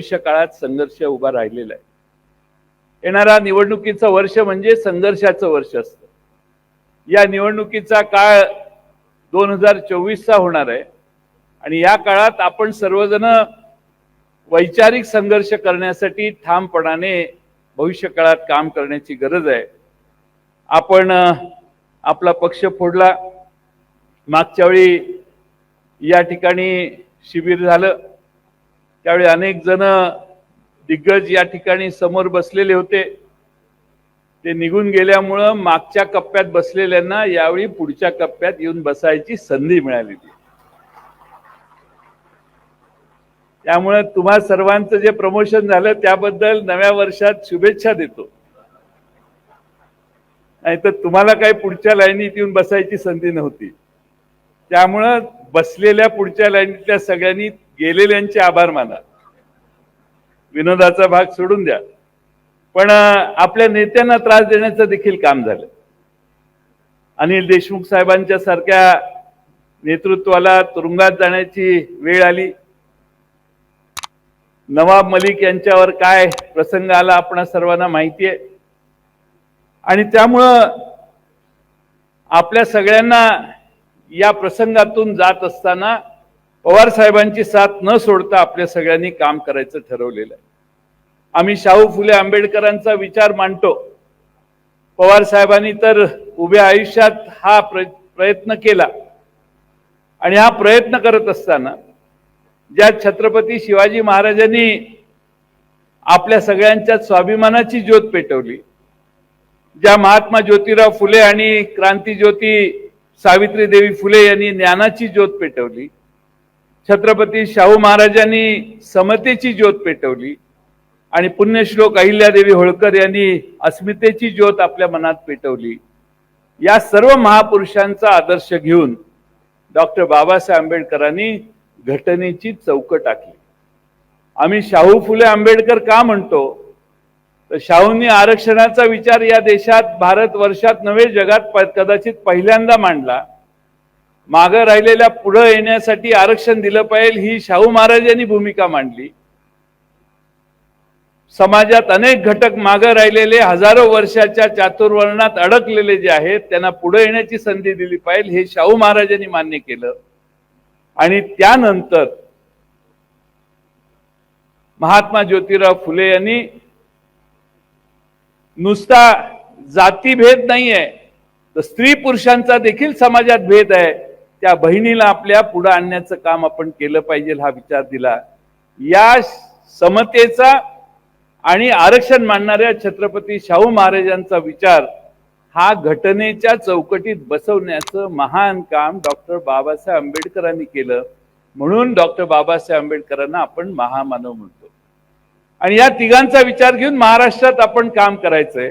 भविष्य काळात संघर्ष उभा राहिलेला आहे. येणारा निवडणुकीचं वर्ष म्हणजे संघर्षाचं वर्ष असतं. या निवडणुकीचा काळ दोन हजार चोवीसचा होणार आहे आणि या काळात आपण सर्वजण वैचारिक संघर्ष करण्यासाठी ठामपणाने भविष्य काळात काम करण्याची गरज आहे. आपण आपला पक्ष फोडला. मागच्या वेळी या ठिकाणी शिबिर झालं. त्यावेळी अनेक जण दिग्गज या ठिकाणी समोर बसलेले होते. ते निघून गेल्यामुळं मागच्या कप्प्यात बसलेल्यांना यावेळी पुढच्या कप्प्यात येऊन बसायची संधी मिळाली त्यामुळे तुम्हा सर्वांचं जे प्रमोशन झालं त्याबद्दल नव्या वर्षात शुभेच्छा देतो. नाही तर तुम्हाला काही पुढच्या लाईनीत येऊन बसायची संधी नव्हती. त्यामुळं बसलेल्या पुढच्या लाईनीतल्या सगळ्यांनी गेलेल्यांचे आभार माना. विनोदाचा भाग सोडून द्या. पण आपल्या नेत्यांना त्रास देण्याचं देखील काम झालं. अनिल देशमुख साहेबांच्या सारख्या नेतृत्वाला तुरुंगात जाण्याची वेळ आली. नवाब मलिक यांच्यावर काय प्रसंग आला आपणा सर्वांना माहिती आहे. आणि त्यामुळं आपल्या सगळ्यांना या प्रसंगातून जात असताना पवार साहेबांची साथ न सोडता आपल्या सगळ्यांनी काम करायचं ठरवलेलं आहे. आम्ही शाहू फुले आंबेडकरांचा विचार मांडतो. पवार साहेबांनी तर उभ्या आयुष्यात हा प्र- प्रयत्न केला. आणि हा प्रयत्न करत असताना ज्या छत्रपती शिवाजी महाराजांनी आपल्या सगळ्यांच्या स्वाभिमानाची ज्योत पेटवली ज्या महात्मा ज्योतिराव फुले आणि क्रांतीज्योती सावित्री देवी फुले यांनी ज्ञानाची ज्योत पेटवली छत्रपती शाहू महाराजांनी समतेची ज्योत पेटवली आणि पुण्यश्लोक अहिल्यादेवी होळकर यांनी अस्मितेची ज्योत आपल्या मनात पेटवली. या सर्व महापुरुषांचा आदर्श घेऊन डॉक्टर बाबासाहेब आंबेडकरांनी घटनेची चौकट टाकली. आम्ही शाहू फुले आंबेडकर का म्हणतो? तर शाहूंनी आरक्षणाचा विचार या देशात भारत वर्षात नव्हे जगात प- कदाचित पहिल्यांदा मांडला. मागं राहिलेल्या पुढं येण्यासाठी आरक्षण दिलं पाहिजे ही शाहू महाराजांनी भूमिका मांडली. समाजात अनेक घटक मागं राहिलेले हजारो वर्षाच्या चातुर्वर्णात अडकलेले जे आहेत त्यांना पुढे येण्याची संधी दिली पाहिजे हे शाहू महाराजांनी मान्य केलं. आणि त्यानंतर महात्मा ज्योतिराव फुले यांनी नुसता जातीभेद नाही आहे तर स्त्री पुरुषांचा देखील समाजात भेद आहे. त्या बहिणीला आपल्या पुढे आणण्याचं काम आपण केलं पाहिजे हा विचार दिला. या समतेचा आणि आरक्षण मानणाऱ्या छत्रपती शाहू महाराजांचा विचार हा घटनेच्या चौकटीत बसवण्याचं महान काम डॉक्टर बाबासाहेब आंबेडकरांनी केलं. म्हणून डॉक्टर बाबासाहेब आंबेडकरांना आपण महामानव म्हणतो. आणि या तिघांचा विचार घेऊन महाराष्ट्रात आपण काम करायचंय.